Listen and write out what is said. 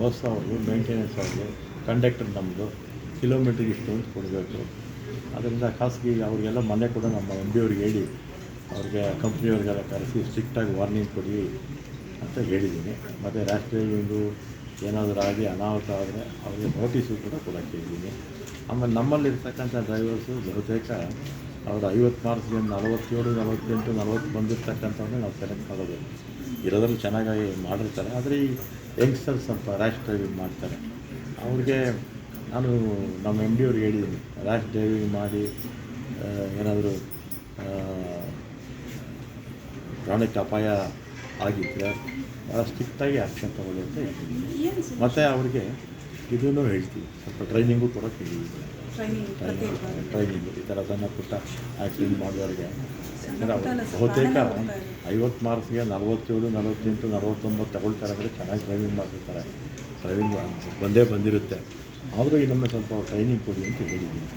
Bus ಅವ್ರದ್ದು maintenance ಅವ್ರದ್ದು conductor ನಮ್ಮದು ಕಿಲೋಮೀಟ್ರಿಗೆ ಇಷ್ಟು ಅಂತ ಕೊಡಬೇಕು. ಅದರಿಂದ ಖಾಸಗಿ ಅವರಿಗೆಲ್ಲ ಮನೆ ಕೂಡ ನಮ್ಮ ಎಂ ಡಿ ಅವ್ರಿಗೆ ಹೇಳಿ, ಅವ್ರಿಗೆ ಕಂಪ್ನಿಯವ್ರಿಗೆಲ್ಲ ಕರೆಸಿ ಸ್ಟ್ರಿಕ್ಟಾಗಿ ವಾರ್ನಿಂಗ್ ಕೊಡಿ ಅಂತ ಹೇಳಿದ್ದೀನಿ. ಮತ್ತು ರಾಷ್ಟ್ರೀಯ ಡ್ರೈವಿಂಗು ಏನಾದರೂ ಆಗಿ ಅನಾಹುತ ಆದರೆ ಅವರಿಗೆ ನೋಟಿಸು ಕೂಡ ಕೊಡೋಕ್ಕೆ ಹೇಳಿದ್ದೀನಿ. ಆಮೇಲೆ ನಮ್ಮಲ್ಲಿರ್ತಕ್ಕಂಥ ಡ್ರೈವರ್ಸು ಬಹುತೇಕ ಅವರು ಐವತ್ತು ಮಾರ್ಕ್ಸ್ಗೆ ನಲವತ್ತೇಳು ನಲವತ್ತೆಂಟು ನಲವತ್ತು ಬಂದಿರ್ತಕ್ಕಂಥವ್ರನ್ನ ನಾವು ಸೆಲೆಕ್ಟ್ ಮಾಡೋದು. ಇರೋದ್ರಲ್ಲಿ ಚೆನ್ನಾಗಿ ಮಾಡಿರ್ತಾರೆ. ಆದರೆ ಈ ಯಂಗ್ಸ್ಟರ್ಸ್ ಸ್ವಲ್ಪ ರ್ಯಾಶ್ ಡ್ರೈವಿಂಗ್ ಮಾಡ್ತಾರೆ. ಅವ್ರಿಗೆ ನಾನು ನಮ್ಮ ಎಂ ಡಿ ಅವ್ರಿಗೆ ಹೇಳಿದ್ದೀನಿ ರ್ಯಾಶ್ ಡ್ರೈವಿಂಗ್ ಮಾಡಿ ಏನಾದರೂ ಪ್ರಾಣಕ್ಕೆ ಅಪಾಯ ಆಗಿದ್ದರೆ ಭಾಳ ಸ್ಟ್ರಿಕ್ಟಾಗಿ ಆ್ಯಕ್ಷನ್ ತಗೊಳ್ಳಿ ಅಂತ ಹೇಳ್ತೀನಿ. ಮತ್ತು ಅವ್ರಿಗೆ ಇದನ್ನು ಹೇಳ್ತೀವಿ ಸ್ವಲ್ಪ ಟ್ರೈನಿಂಗು ಕೊಡೋಕೆ ಹೇಳಿದ್ದೀವಿ ಟ್ರೈನಿಂಗ್ ಈ ಥರ ಸಣ್ಣ ಪುಟ್ಟ ಆ್ಯಕ್ಟಿಂಗ್ ಮಾಡೋರಿಗೆ ಬಹುತೇಕ. ಐವತ್ತು ಮಾರ್ಕ್ಸ್ಗೆ ನಲವತ್ತೇಳು ನಲವತ್ತೆಂಟು ನಲವತ್ತೊಂಬತ್ತು ತಗೊಳ್ತಾರೆ ಅಂದರೆ ಚೆನ್ನಾಗಿ ಡ್ರೈವಿಂಗ್ ಮಾಡಿರ್ತಾರೆ ಡ್ರೈವಿಂಗ್ ಬಂದೇ ಬಂದಿರುತ್ತೆ. ಆದರೂ ಇನ್ನೊಮ್ಮೆ ಸ್ವಲ್ಪ ಟ್ರೈನಿಂಗ್ ಕೊಡಿ ಅಂತ ಹೇಳಿದ್ದೀನಿ.